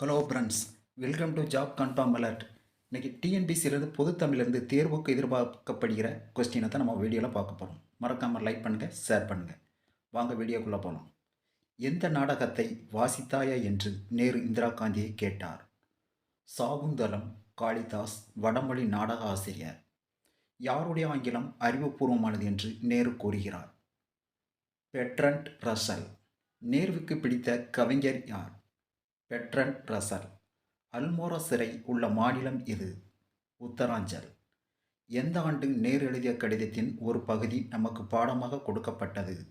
Hello friends welcome to job confirm alert இன்றைக்கி டிஎன்பிசியிலேருந்து பொது தமிழ்லேருந்து தேர்வுக்கு எதிர்பார்க்கப்படுகிற கொஸ்டினை தான் நம்ம வீடியோவில் பார்க்க போகிறோம் மறக்காமல் லைக் பண்ணுங்கள் ஷேர் பண்ணுங்கள் வாங்க வீடியோக்குள்ளே போகலாம் எந்த நாடகத்தை வாசித்தாயா என்று நேரு இந்திரா காந்தியை கேட்டார். சாகுந்தலம் காளிதாஸ் வடமொழி நாடக ஆசிரியர். யாருடைய ஆங்கிலம் அறிவுபூர்வமானது என்று நேரு கூறுகிறார். பெட்ரண்ட் ரசல் நேருவுக்கு பிடித்த கவிஞர் யார்? பெட்ரன் ரசல் அல்மோரா சிறை உள்ள மாநிலம் இது. உத்தராஞ்சல். எந்த ஆண்டு நேர் எழுதிய கடிதத்தின் ஒரு பகுதி நமக்கு பாடமாக கொடுக்கப்பட்டது?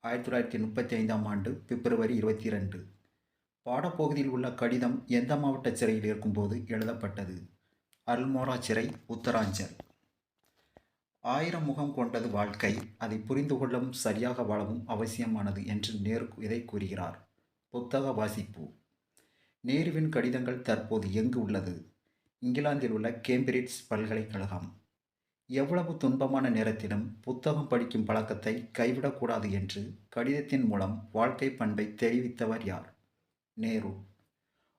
ஆயிரத்தி தொள்ளாயிரத்தி முப்பத்தி ஐந்தாம் ஆண்டு பிப்ரவரி இருபத்தி ரெண்டு பாடப்பகுதியில் உள்ள கடிதம் எந்த மாவட்ட சிறையில் இருக்கும்போது எழுதப்பட்டது? அல்மோரா சிறை உத்தராஞ்சல். ஆயிரம் முகம் கொண்டது வாழ்க்கை அதை புரிந்து கொள்ளவும் சரியாக வாழவும் அவசியமானது என்று நேரு இதை கூறுகிறார். புத்தக வாசிப்பு. நேருவின் கடிதங்கள் தற்போது எங்கு உள்ளது? இங்கிலாந்தில் உள்ள கேம்பிரிட்ஜ் பல்கலைக்கழகம். எவ்வளவு துன்பமான நேரத்திலும் புத்தகம் படிக்கும் பழக்கத்தை கைவிடக்கூடாது என்று கடிதத்தின் மூலம் வாழ்க்கை பண்பை தெரிவித்தவர் யார்? நேரு.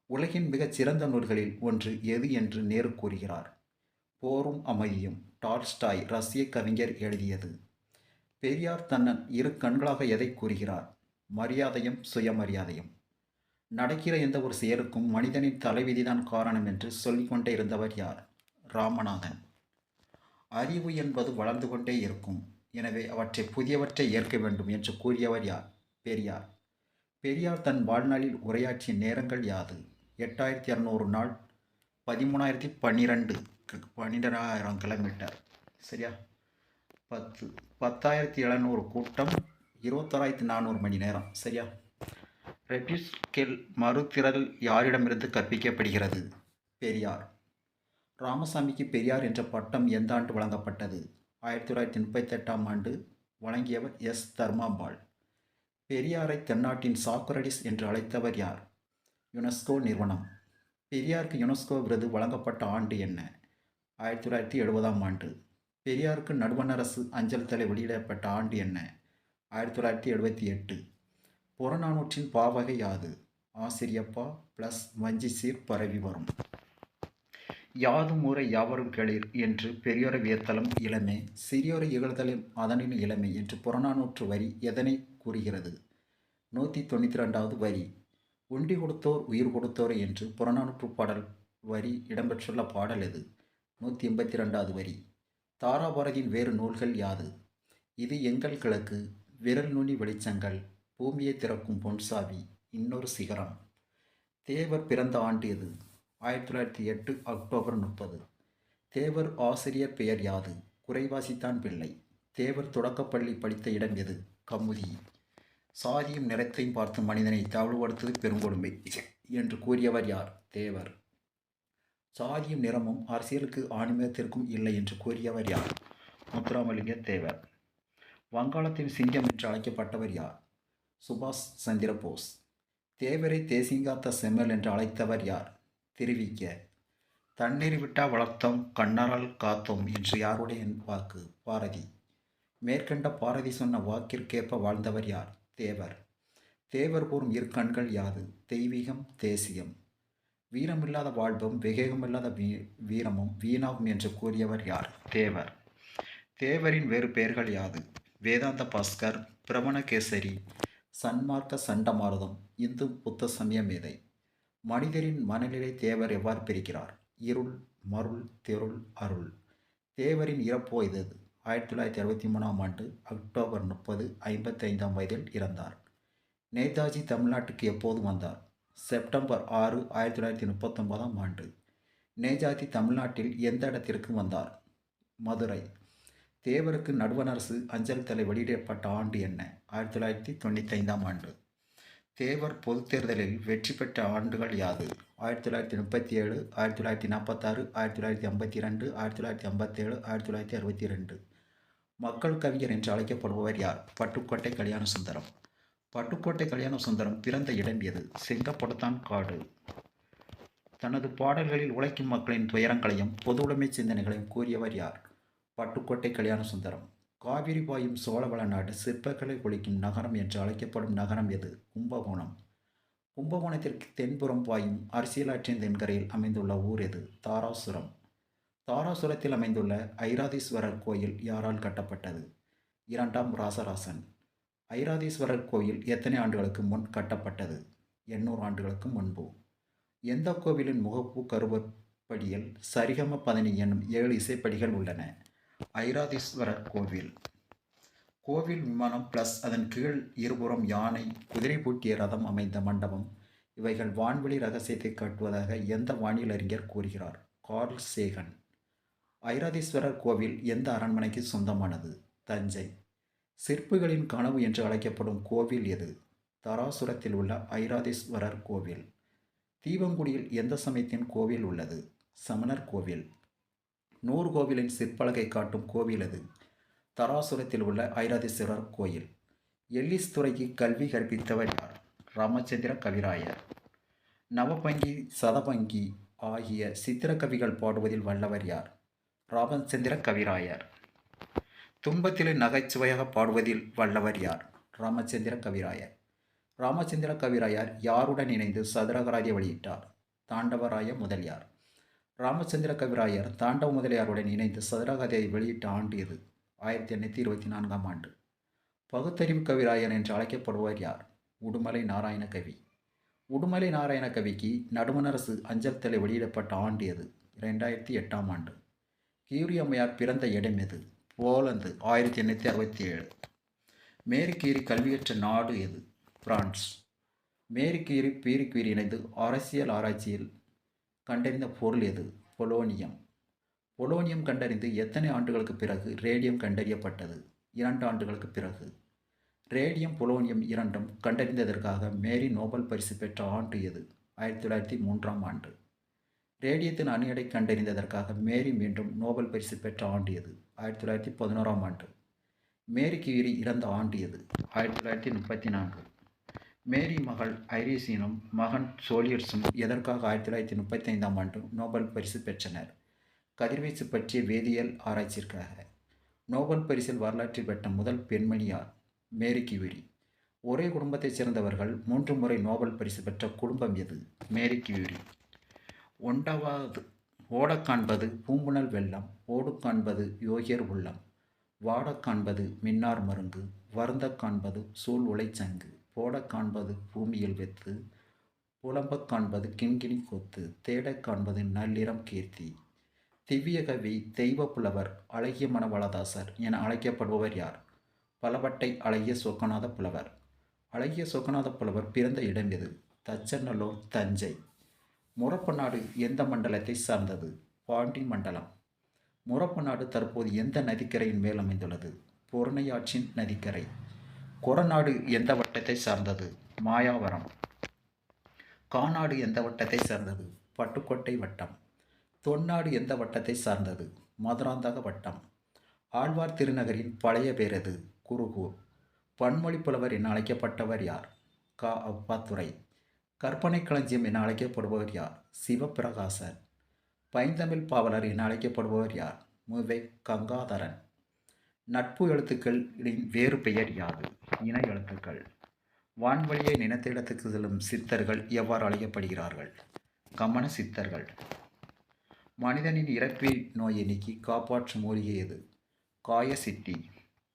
உலகின் மிகச் சிறந்த நூல்களில் ஒன்று எது என்று நேரு கூறுகிறார். போரும் அமைதியும் டால்ஸ்டாய் ரஷ்ய கவிஞர் எழுதியது. பெரியார் தன்னன் இரு கண்களாக எதை கூறுகிறார்? மரியாதையும் சுயமரியாதையும். நடக்கிற எந்த ஒரு செயலுக்கும் மனிதனின் தலைவிதிதான் காரணம் என்று சொல்லிக்கொண்டே இருந்தவர் யார்? ராமநாதன். அறிவு என்பது வளர்ந்து கொண்டே இருக்கும். எனவே அவற்றை புதியவற்றை ஏற்க வேண்டும் என்று கூறியவர் யார்? பெரியார். பெரியார் தன் வாழ்நாளில் உரையாற்றிய நேரங்கள் யாது? எட்டாயிரத்தி இரநூறு நாள் பதிமூணாயிரத்தி பன்னிரெண்டு பன்னிரெண்டாயிரம் கிலோமீட்டர். சரியா? பத்து பத்தாயிரத்தி எழுநூறு கூட்டம் இருபத்தோராயிரத்தி நானூறு மணி நேரம். சரியா? ரெபியூஸ்கெல் மறுதிரள் யாரிடமிருந்து கற்பிக்கப்படுகிறது? பெரியார். ராமசாமிக்கு பெரியார் என்ற பட்டம் எந்த ஆண்டு வழங்கப்பட்டது? ஆயிரத்தி தொள்ளாயிரத்தி முப்பத்தெட்டாம் ஆண்டு வழங்கியவர் எஸ். தர்மாபால் பெரியாரை தென்னாட்டின் சாக்ரடிஸ் என்று அழைத்தவர் யார்? யுனெஸ்கோ நிறுவனம். பெரியாருக்கு யுனெஸ்கோ விருது வழங்கப்பட்ட ஆண்டு என்ன? ஆயிரத்தி தொள்ளாயிரத்தி எழுபதாம் ஆண்டு. பெரியாருக்கு நடுவண் அரசு அஞ்சல் தலை வெளியிடப்பட்ட ஆண்டு என்ன? ஆயிரத்தி தொள்ளாயிரத்தி எழுபத்தி எட்டு. புறநானூற்றின் பாவகை யாது? ஆசிரியப்பா ப்ளஸ் வஞ்சி சீர் பரவி வரும். யாதும் ஊரை யாவரும் கேளீர் என்று பெரியோரை வியத்தலும் இளமே சிறியோரை இகழ்தலும் அதனின் இளமை என்று புறநானூற்று வரி எதனை கூறுகிறது? நூற்றி தொண்ணூற்றி ரெண்டாவது வரி உண்டி கொடுத்தோர் உயிர் கொடுத்தோர் என்று புறநானூற்று பாடல் வரி இடம்பெற்றுள்ள பாடல் எது? நூற்றி எண்பத்தி ரெண்டாவது வரி தாராபாரதியின் வேறு நூல்கள் யாது? இது எங்கள் கிழக்கு விரல் நுனி வெளிச்சங்கள் பூமியை திறக்கும் பொன்சாவி இன்னொரு சிகரம். தேவர் பிறந்த ஆண்டு எது? ஆயிரத்தி தொள்ளாயிரத்தி எட்டு அக்டோபர் முப்பது. தேவர் ஆசிரியர் பெயர் யாது? குறைவாசித்தான் பிள்ளை. தேவர் தொடக்கப்பள்ளி படித்த இடம் எது? கமுதி. சாதியும் நிறத்தையும் பார்த்து மனிதனை தாழ்வுபடுத்துவது பெருங்கொடுமை. என்று கூறியவர் யார்? தேவர். சாதியும் நிறமும் அரசியலுக்கு ஆணிமத்திற்கும் இல்லை என்று கூறியவர் யார்? முத்துராமலிங்க தேவர். வங்காளத்தின் சிங்கம் என்று அழைக்கப்பட்டவர் யார்? சுபாஷ் சந்திர போஸ். தேவரை தேசிங்காத்த செம்மல் என்று அழைத்தவர் யார்? திருவிக்க. தண்ணீர் விட்டா வளர்த்தோம் கண்ணாரால் காத்தோம் என்று யாருடைய வாக்கு? பாரதி. மேற்கண்ட பாரதி சொன்ன வாக்கிற்கேற்ப வாழ்ந்தவர் யார்? தேவர். தேவர் கூறும் இரு கண்கள் யாது? தெய்வீகம் தேசியம். வீரமில்லாத வாழ்வும் விவேகமில்லாத வீ வீரமும் வீணாகும் என்று கூறியவர் யார்? தேவர். தேவரின் வேறு பெயர்கள் யாது? வேதாந்த பாஸ்கர் பிரவணகேசரி சன்மார்க்க சண்டமாரதம் இந்து புத்த சமய மேதை மனிதரின் மனநிலை தேவர் எவ்வாறு பிரிக்கிறார்? இருள் மருள் தெருள் அருள். தேவரின் இறப்போ இது ஆயிரத்தி தொள்ளாயிரத்தி அறுபத்தி மூணாம் ஆண்டு அக்டோபர் முப்பது ஐம்பத்தைந்தாம் வயதில் இறந்தார். நேதாஜி தமிழ்நாட்டுக்கு எப்போது வந்தார்? செப்டம்பர் ஆறு ஆயிரத்தி தொள்ளாயிரத்தி முப்பத்தொன்பதாம் ஆண்டு. நேதாஜி தமிழ்நாட்டில் எந்த இடத்திற்கு வந்தார்? மதுரை. தேவருக்கு நடுவணரசு அஞ்சல் தலை வெளியிடப்பட்ட ஆண்டு என்ன? ஆயிரத்தி தொள்ளாயிரத்தி தொண்ணூற்றி ஐந்தாம் ஆண்டு. தேவர் பொதுத் தேர்தலில் வெற்றி பெற்ற ஆண்டுகள் யாது? ஆயிரத்தி தொள்ளாயிரத்தி முப்பத்தி ஏழு ஆயிரத்தி தொள்ளாயிரத்தி நாற்பத்தாறு ஆயிரத்தி தொள்ளாயிரத்தி ஐம்பத்தி ரெண்டு ஆயிரத்தி தொள்ளாயிரத்தி ஐம்பத்தேழு ஆயிரத்தி தொள்ளாயிரத்தி அறுபத்தி ரெண்டு மக்கள் கவிஞர் என்று அழைக்கப்படுபவர் யார்? பட்டுக்கோட்டை கல்யாண சுந்தரம் பட்டுக்கோட்டை கல்யாண சுந்தரம் பிறந்த இடம் எது? செங்கப்படத்தான் காடு. தனது பாடல்களில் உழைக்கும் மக்களின் துயரங்களையும் பொது உடைமை சிந்தனைகளையும் கூறியவர் யார்? பட்டுக்கோட்டை கல்யாண சுந்தரம் காவிரி பாயும் சோழவள நாடு சிற்பக்கலை ஒழிக்கும் நகரம் என்று அழைக்கப்படும் நகரம் எது? கும்பகோணம். கும்பகோணத்திற்கு தென்புறம் பாயும் அரசியலாற்றின் தென்கரையில் அமைந்துள்ள ஊர் எது? தாராசுரம். தாராசுரத்தில் அமைந்துள்ள ஐராதீஸ்வரர் கோயில் யாரால் கட்டப்பட்டது? இரண்டாம் ராசராசன். ஐராதீஸ்வரர் கோயில் எத்தனை ஆண்டுகளுக்கு முன் கட்டப்பட்டது? எண்ணூறு ஆண்டுகளுக்கு முன்பு. எந்த கோவிலின் முகப்பு கருவப்படியில் சரிகம பதனி என்னும் ஏழு இசைப்படிகள் உள்ளன. ஐராதீஸ்வரர் கோவில். கோவில் விமானம் பிளஸ் அதன் கீழ் இருபுறம் யானை குதிரை பூட்டிய ரதம் அமைந்த மண்டபம். இவைகள் வான்வெளி ரகசியத்தை காட்டுவதாக எந்த வானியல் அறிஞர் கூறுகிறார்? Curl Sagan. ஐராதீஸ்வரர் கோவில் எந்த அரண்மனைக்கு சொந்தமானது? தஞ்சை. சிற்பிகளின் கனவு என்று அழைக்கப்படும் கோவில் எது? தராசுரத்தில் உள்ள ஐராதீஸ்வரர் கோவில். தீவங்குடியில் எந்த சமயத்தின் கோவில் உள்ளது? சமணர் கோவில். நூறு கோவிலின் சிற்பலகை காட்டும் கோவில் அது. தராசுரத்தில் உள்ள ஐராதீஸ்வரர் கோயில். எல்லிஸ் துறைக்கு கல்வி கற்பித்தவர் யார்? ராமச்சந்திர கவிராயர். நவபங்கி சதபங்கி ஆகிய சித்திரக்கவிகள் பாடுவதில் வல்லவர் யார்? ராமச்சந்திர கவிராயர். துன்பத்திலே நகைச்சுவையாக பாடுவதில் வல்லவர் யார்? ராமச்சந்திர கவிராயர். ராமச்சந்திர கவிராயர் யாருடன் இணைந்து சதுரகராதியை வெளியிட்டார்? தாண்டவராய முதலியார். ராமச்சந்திர கவிராயர் தாண்டவ முதலியாருடன் இணைந்து சதுரகதையை வெளியிட்ட ஆண்டு இது. ஆயிரத்தி எண்ணூற்றி இருபத்தி நான்காம் ஆண்டு. பகுத்தறிவு கவிராயன் என்று அழைக்கப்படுவார் யார்? உடுமலை நாராயண கவி. உடுமலை நாராயண கவிக்கு நடுமணரசு அஞ்சல் தலை வெளியிடப்பட்ட ஆண்டு எது? ரெண்டாயிரத்தி எட்டாம் ஆண்டு. கீரி அம்மையார் பிறந்த இடம் எது? போலந்து ஆயிரத்தி எண்ணூற்றி அறுபத்தி ஏழு மேரி கீரி கல்வியற்ற நாடு எது? பிரான்ஸ். மேரி கீரி பீரி கீரி இணைந்து அரசியல் ஆராய்ச்சியில் கண்டறிந்த பொருள் எது? பொலோனியம். பொலோனியம் கண்டறிந்து எத்தனை ஆண்டுகளுக்கு பிறகு ரேடியம் கண்டறியப்பட்டது? இரண்டு ஆண்டுகளுக்கு பிறகு. ரேடியம் பொலோனியம் இரண்டும் கண்டறிந்ததற்காக மேரி நோபல் பரிசு பெற்ற ஆண்டு எது? ஆயிரத்தி தொள்ளாயிரத்தி மூன்றாம் ஆண்டு. ரேடியத்தின் அணு எடை கண்டறிந்ததற்காக மேரி மீண்டும் நோபல் பரிசு பெற்ற ஆண்டு எது? ஆயிரத்தி தொள்ளாயிரத்தி பதினோராம் ஆண்டு. மேரி கியூரி இறந்த ஆண்டு எது? ஆயிரத்தி தொள்ளாயிரத்தி முப்பத்தி நான்கு. மேரி மகள் ஐரிஸினும் மகன் சோலியர்ஸும் எதற்காக ஆயிரத்தி தொள்ளாயிரத்தி முப்பத்தி ஐந்தாம் ஆண்டு நோபல் பரிசு பெற்றனர்? கதிர்வீச்சு பற்றிய வேதியியல் ஆராய்ச்சிற்காக நோபல் பரிசில் வரலாற்றில் பெற்ற முதல் பெண்மணியார் மேரி கியூரி. ஒரே குடும்பத்தைச் சேர்ந்தவர்கள் மூன்று முறை நோபல் பரிசு பெற்ற குடும்பம் எது? Marie Curie. ஒன்றாவது ஓட காண்பது பூம்புணல் வெள்ளம் ஓடு காண்பது யோகியர் உள்ளம் வாட காண்பது மின்னார் மருந்து வருந்தக் காண்பது சூழ் உலைச்சங்கு போடக் காண்பது பூமியில் வெத்து புலம்பக் காண்பது கிண்கிணி கொத்து தேடக் காண்பது நள்ளிரம் கீர்த்தி. திவ்ய கவி தெய்வ புலவர் அழகிய மனவளதாசர் என அழைக்கப்படுபவர் யார்? பலவட்டை அழகிய சொக்கநாத புலவர். அழகிய சொக்கநாத புலவர் பிறந்த இடம் எது? தச்சநல்லூர் தஞ்சை. முரப்பநாடு எந்த மண்டலத்தை சார்ந்தது? பாண்டி மண்டலம். முரப்பநாடு தற்போது எந்த நதிக்கரையின் மேல் அமைந்துள்ளது? பொருணையாற்றின் நதிக்கரை. கொரநாடு எந்த வட்டத்தை சார்ந்தது? மாயாவரம். காநாடு எந்த வட்டத்தை சார்ந்தது? பட்டுக்கோட்டை வட்டம். தொன்னாடு எந்த வட்டத்தை சார்ந்தது? மதுராந்தக வட்டம். ஆழ்வார் திருநகரின் பழைய பேரது? குருகூர். பன்மொழி புலவர் என அழைக்கப்பட்டவர் யார்? கா. அவ்வாத்துறை. கற்பனை களஞ்சியம் என அழைக்கப்படுபவர் யார்? சிவபிரகாசன் பைந்தமிழ் பாவலர் என அழைக்கப்படுபவர் யார்? முவை கங்காதரன். நட்பு எழுத்துக்களின் வேறு பெயர் யாது? இன எழுத்துக்கள். வான்வழியை நினைத்த இடத்துக்கு செல்லும் சித்தர்கள் எவ்வாறு அழைக்கப்படுகிறார்கள்? கமன சித்தர்கள். மனிதனின் இறப்பி நோயை நீக்கி காப்பாற்றும் மூலிகை எது? காய சிட்டி.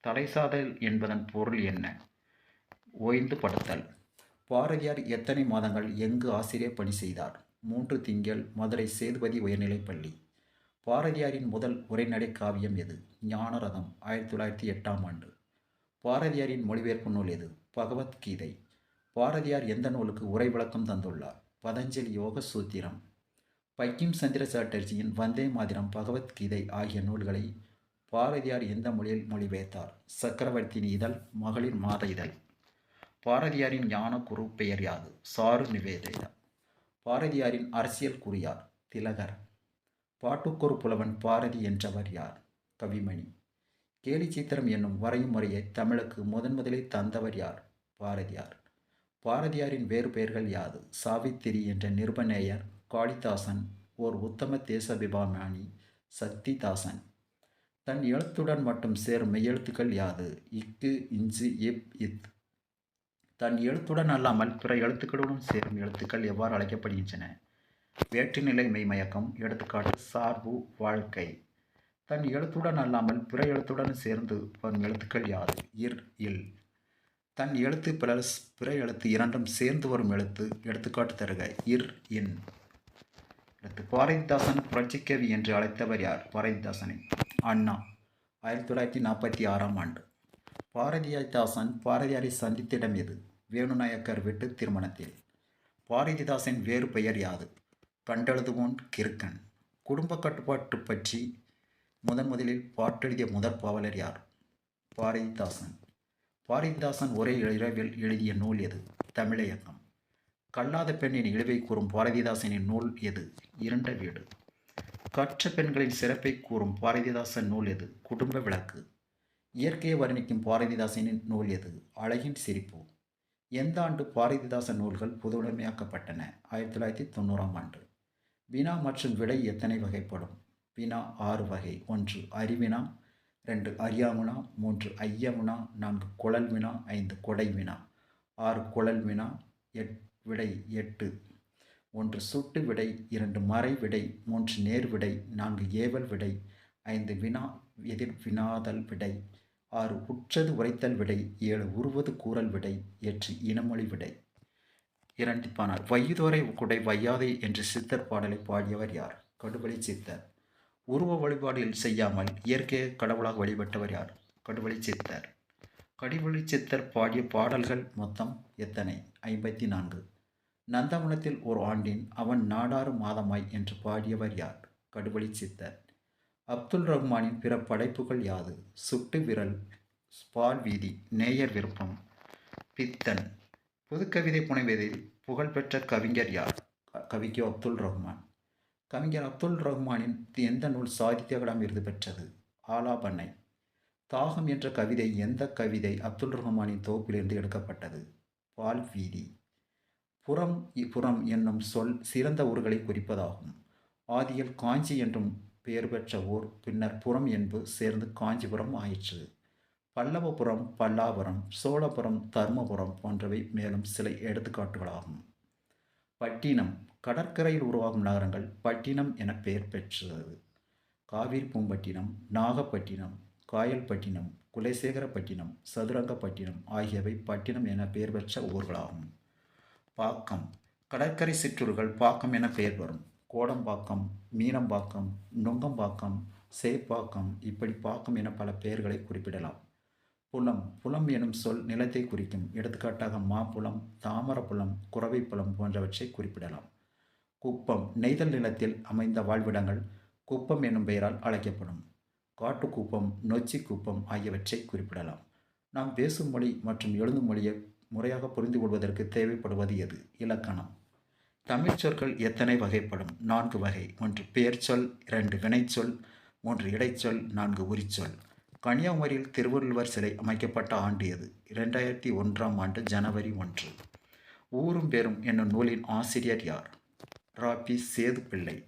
தலைசாதல் என்பதன் பொருள் என்ன? ஓய்ந்து படுத்தல். பாரதியார் எத்தனை மாதங்கள் எங்கு ஆசிரியர் பணி செய்தார்? மூன்று திங்கள் மதுரை சேதுபதி உயர்நிலைப்பள்ளி பாரதியாரின் முதல் உரைநடை காவியம் எது? ஞானரதம் ஆயிரத்தி தொள்ளாயிரத்தி எட்டாம் ஆண்டு. பாரதியாரின் மொழிபெயர்ப்பு நூல் எது? பகவத்கீதை. பாரதியார் எந்த நூலுக்கு உரை விளக்கம் தந்துள்ளார்? பதஞ்சலி யோக சூத்திரம். பக்கிம் சந்திர சாட்டர்ஜியின் வந்தே மாதிரம் பகவத்கீதை ஆகிய நூல்களை பாரதியார் எந்த மொழியில் மொழிபெயர்த்தார்? சக்கரவர்த்தினி இதழ் மகளிர் மாத இதழ். பாரதியாரின் ஞான குரு பெயர் யாது? சாரு நிவேதிதா. பாரதியாரின் அரசியல் குறியார் திலகர். பாட்டுக்கொரு புலவன் பாரதி என்றவர் யார்? கவிமணி. கேலி சித்திரம் என்னும் வரையும் முறையை தமிழுக்கு முதன் முதலில் தந்தவர் யார்? பாரதியார். பாரதியாரின் வேறு பெயர்கள் யாது? சாவித்திரி என்ற நிருபநேயர் காளிதாசன் ஓர் உத்தம தேசபிமானி சக்திதாசன். தன் எழுத்துடன் மட்டும் சேரும் மெய்யெழுத்துக்கள் யாது? இக்கு இஞ்சு இப் இத். தன் எழுத்துடன் அல்லாமல் பிற எழுத்துக்களுடன் சேரும் எழுத்துக்கள் எவ்வாறு அழைக்கப்படுகின்றன? வேற்றுநிலை மெய்மயக்கம் எடுத்துக்காட்டு சார்பு வாழ்க்கை. தன் எழுத்துடன் அல்லாமல் பிற எழுத்துடன் சேர்ந்து வரும் எழுத்துக்கள் யாது இர் இல். தன் எழுத்து பிளஸ் பிற எழுத்து இரண்டும் சேர்ந்து வரும் எழுத்து எடுத்துக்காட்டு தருக இர் இன். அடுத்து பாரதிதாசன் புரட்சிக்கவி என்று அழைத்தவர் யார்? பாரதிதாசனை அண்ணா ஆயிரத்தி தொள்ளாயிரத்தி நாற்பத்தி ஆறாம் ஆண்டு. பாரதிதாசன் பாரதியாரை சந்தித்திடம் எது? வேணுநாயக்கர் வீட்டு திருமணத்தில். பாரதிதாசன் வேறு பெயர் யாது கண்டெழுதுவோன் கிறுக்கன். குடும்ப கட்டுப்பாட்டு பற்றி முதன் முதலில் பாட்டெழுதிய முதற் பாவலர் யார்? பாரதிதாசன். பாரதிதாசன் ஒரே இரவில் எழுதிய நூல் எது? தமிழையக்கம் கல்லாத பெண்ணின் இழிவை கூறும் பாரதிதாசனின் நூல் எது? இரண்ட வீடு. கற்ற பெண்களின் சிறப்பை கூறும் பாரதிதாசன் நூல் எது? குடும்ப விளக்கு. இயற்கையை வர்ணிக்கும் பாரதிதாசனின் நூல் எது? அழகின் சிரிப்பு. எந்த ஆண்டு பாரதிதாசன் நூல்கள் புதுவுடைமையாக்கப்பட்டன? ஆயிரத்தி தொள்ளாயிரத்தி தொண்ணூறாம் ஆண்டு. வினா மற்றும் விடை எத்தனை வகைப்படும்? வினா ஆறு வகை. ஒன்று அறிவினா. ரெண்டு அறியாமுனா. மூன்று ஐயமுனா. நான்கு குழல் வினா ஐந்து கொடை வினா ஆறு குழல் வினா எட் விடை எட்டு. ஒன்று சுட்டு விடை. இரண்டு மறை விடை. மூன்று நேர் விடை. நான்கு ஏவல் விடை. ஐந்து வினா எதிர் வினாதல் விடை. ஆறு உற்றது உரைத்தல் விடை. ஏழு உருவது கூறல் விடை. எட்டு இனமொழி விடை. இரண்டு வையுதோரை குடை வையாதே என்று சித்தர் பாடலை பாடியவர் யார்? கடுவழி சித்தர். உருவ வழிபாடுகள் செய்யாமல் இயற்கையை கடவுளாக வழிபட்டவர் யார்? கடுவழி சித்தர். கடிவழி சித்தர் பாடிய பாடல்கள் மொத்தம் எத்தனை? ஐம்பத்தி நான்கு நந்தவனத்தில் ஒரு ஆண்டின் அவன் நாடாறு மாதமாய் என்று பாடியவர் யார்? கடுவழி சித்தர். அப்துல் ரஹ்மானின் பிற படைப்புகள் யாது? சுட்டு விரல் பால் வீதி நேயர் விருப்பம் பித்தன் புதுக்கவிதை புனைவதில் புகழ்பெற்ற கவிஞர் யார்? கவிக்கு அப்துல் ரஹ்மான். கவிஞர் அப்துல் ரஹ்மானின் எந்த நூல் சாகித்ய அகாடமி விருது பெற்றது? ஆலாபண்ணை தாகம் என்ற கவிதை எந்த கவிதை அப்துல் ரஹ்மானின் தொகுப்பிலிருந்து எடுக்கப்பட்டது? பால் வீதி. புறம் புறம் என்னும் சொல் சிறந்த ஊர்களை குறிப்பதாகும். ஆதியில் காஞ்சி என்றும் பெயர் பெற்ற ஊர் பின்னர் புறம் என்பு சேர்ந்து காஞ்சிபுரம் ஆயிற்று. பல்லவபுரம் பல்லாவரம் சோழபுரம் தர்மபுரம் போன்றவை மேலும் சில எடுத்துக்காட்டுகளாகும். பட்டினம் கடற்கரையில் உருவாகும் நகரங்கள் பட்டினம் என பெயர் பெற்றது. காவிரி பூம்பட்டினம் நாகப்பட்டினம் காயல்பட்டினம் குலசேகரப்பட்டினம் சதுரங்கப்பட்டினம் ஆகியவை பட்டினம் என பெயர் பெற்ற ஊர்களாகும். பாக்கம் கடற்கரை சிற்றூர்கள் பாக்கம் என பெயர் வரும். கோடம்பாக்கம் மீனம்பாக்கம் நுங்கம்பாக்கம் சேப்பாக்கம் இப்படி பாக்கம் என பல பெயர்களை குறிப்பிடலாம். புலம் புலம் எனும் சொல் நிலத்தை குறிக்கும். எடுத்துக்காட்டாக மாப்புலம் தாமரப்புலம் குறவைப்புலம் போன்றவற்றை குறிப்பிடலாம். குப்பம் நெய்தல் நிலத்தில் அமைந்த வாழ்விடங்கள் குப்பம் என்னும் பெயரால் அழைக்கப்படும். காட்டுக்குப்பம் நொச்சி குப்பம் ஆகியவற்றை குறிப்பிடலாம். நாம் பேசும் மொழி மற்றும் எழுதும் மொழியை முறையாக புரிந்து கொள்வதற்கு தேவைப்படுவது எது? இலக்கணம். தமிழ் சொற்கள் எத்தனை வகைப்படும்? நான்கு வகை. ஒன்று பெயர்ச்சொல் இரண்டு வினைச்சொல் மூன்று இடைச்சொல் நான்கு உரிச்சொல். கன்னியாகுமரியில் திருவள்ளுவர் சிலை அமைக்கப்பட்ட ஆண்டு எது? இரண்டாயிரத்தி ஒன்றாம் ஆண்டு ஜனவரி ஒன்று. ஊரும் பெரும் என்னும் நூலின் ஆசிரியர் யார்? ராபி சேது பிள்ளை